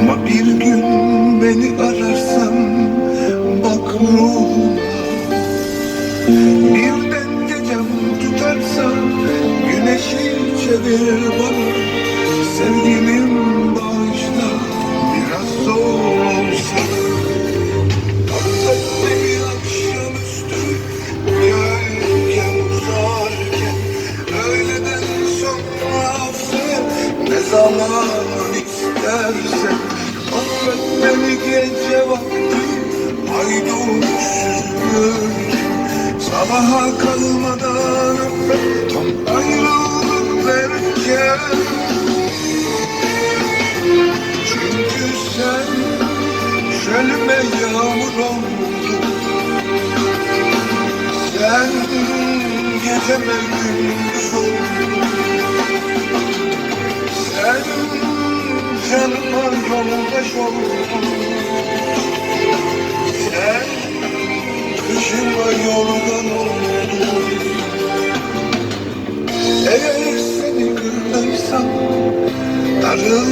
Ama bir gün beni ararsan bak ruhuma Birden gecem tutarsa güneşi çevir bana. Sevgilim zaman istersen Affet beni gece vakti aydın süzülürken Sabaha kalmadan affet tam ayrılık derken. Çünkü sen çölüme yağmur oldun. Sen geceme gündüz oldun Sen kışıma yorgan oldun Eğer seni kırdıysam darıl